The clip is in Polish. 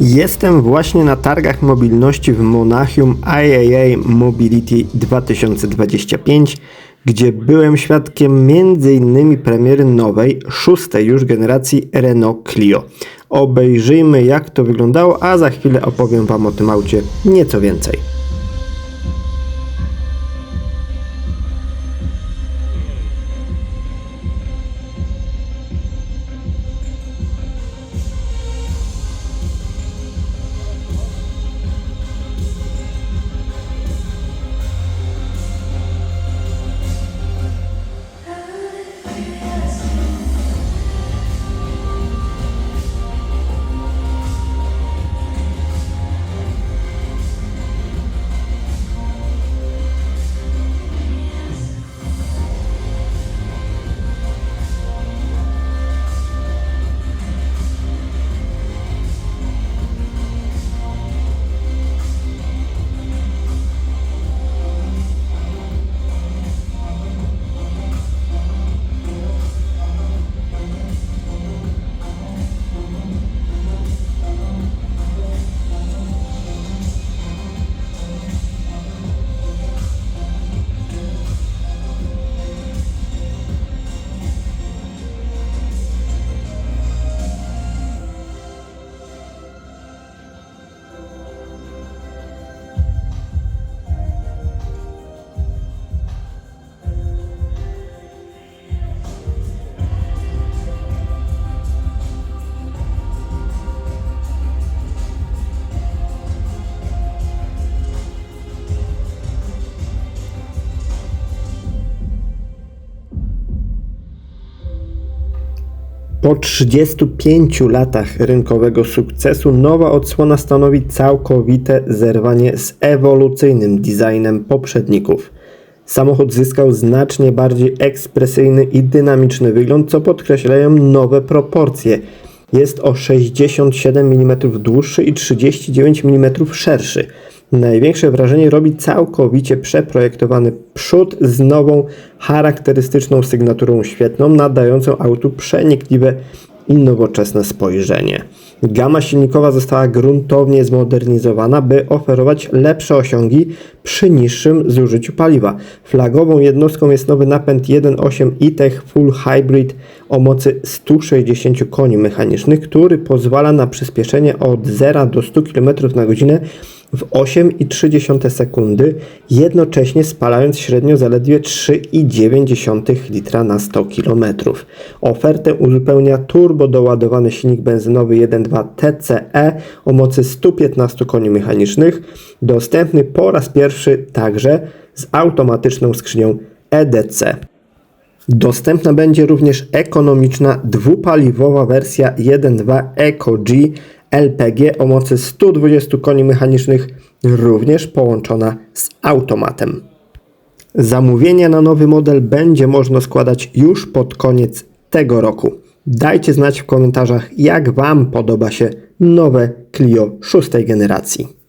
Jestem właśnie na targach mobilności w Monachium IAA Mobility 2025, gdzie byłem świadkiem m.in. premiery nowej, szóstej już generacji Renault Clio. Obejrzyjmy jak to wyglądało, a za chwilę opowiem Wam o tym aucie nieco więcej. Yes. Po 35 latach rynkowego sukcesu nowa odsłona stanowi całkowite zerwanie z ewolucyjnym designem poprzedników. Samochód zyskał znacznie bardziej ekspresyjny i dynamiczny wygląd, co podkreślają nowe proporcje. Jest o 67 mm dłuższy i 39 mm szerszy. Największe wrażenie robi całkowicie przeprojektowany przód z nową, charakterystyczną sygnaturą świetną, nadającą autu przenikliwe i nowoczesne spojrzenie. Gama silnikowa została gruntownie zmodernizowana, by oferować lepsze osiągi przy niższym zużyciu paliwa. Flagową jednostką jest nowy napęd 1.8 e-Tech Full Hybrid o mocy 160 koni mechanicznych, który pozwala na przyspieszenie od 0 do 100 km na godzinę w 8,3 sekundy, jednocześnie spalając średnio zaledwie 3,9 litra na 100 km. Ofertę uzupełnia turbo doładowany silnik benzynowy 1.2 TCE o mocy 115 koni mechanicznych, dostępny po raz pierwszy także z automatyczną skrzynią EDC. Dostępna będzie również ekonomiczna dwupaliwowa wersja 1.2 EcoG LPG o mocy 120 koni mechanicznych, również połączona z automatem. Zamówienia na nowy model będzie można składać już pod koniec tego roku. Dajcie znać w komentarzach, jak Wam podoba się nowe Clio szóstej generacji.